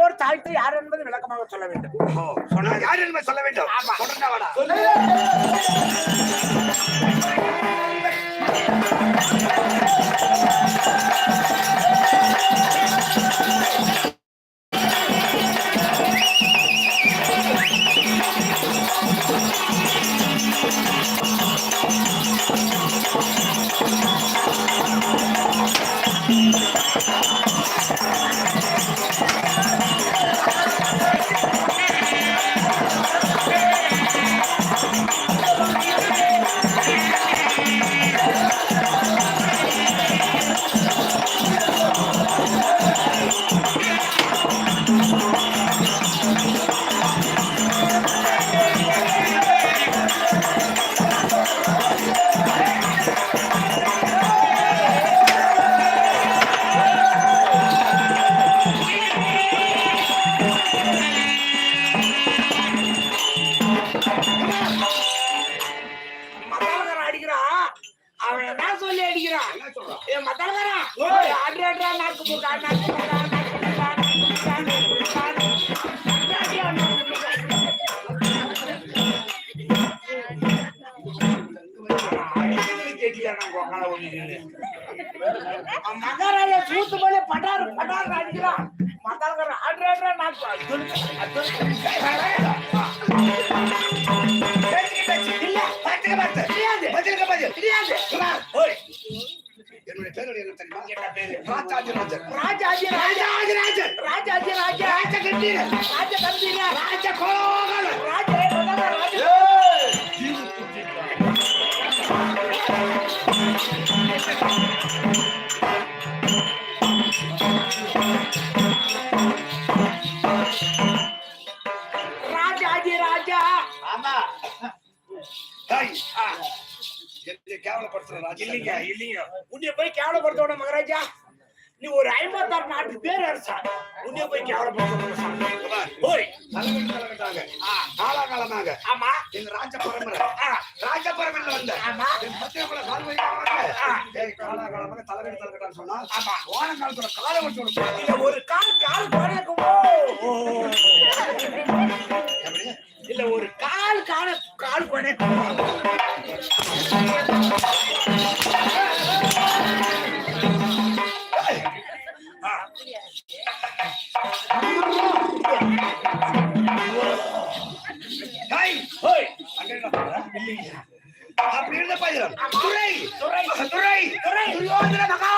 பெரியோர் தாழ்த்து யார் என்பது விளக்கமாக சொல்ல வேண்டும். ஓ, சொன்னா யார் என்பதை சொல்ல வேண்டும்? ஆமா. தொடர்ந்தா நாக்கு புக்கா நாக்கு புக்கா நாக்கு புக்கா அடி அடிடா நாக்கு புக்கா மகாராஜா சூத்து போல பட்டாரு பட்டாரு அடிக்கிறான் மத்தாளக்காரன் அடி அடிடா நாக்கு என்னுடைய பேர் என்ன தெரியுமா? ராஜாதிராஜன். ராஜாஜி ராஜா ராஜாதிராஜன். ராஜாஜி ராஜா ராஜகம்பீரன். ராஜ கம்பீர ராஜகோபாலன். ராஜ ராஜ ராஜாஜி கேவலப்படுத்துற ராஜா. இல்லைங்க இல்லைங்க. உன்னை போய் கேவலப்படுத்தோட மகாராஜா? நீ ஒரு ஐம்பத்தாறு நாட்டு பேர் அரசா உன்னை போய் தலைவலி தலைவலிட்டாங்க. காலாகாலமாக ஆமா. எங்க ராஜ பரம்பரை. ராஜ பரம்பரையில வந்த. கால் காலாகாலமாக தலைவலி தலைவலிட்டான்னு சொன்னா ஆமா. ஓனங்காலத்தோட காலை வச்சு விடுப்பேன் இல்ல ஒரு கால் கால் அப்படி இருந்த பாய்கிறான் துறை துறை துறை துறை. துரியோதன மகா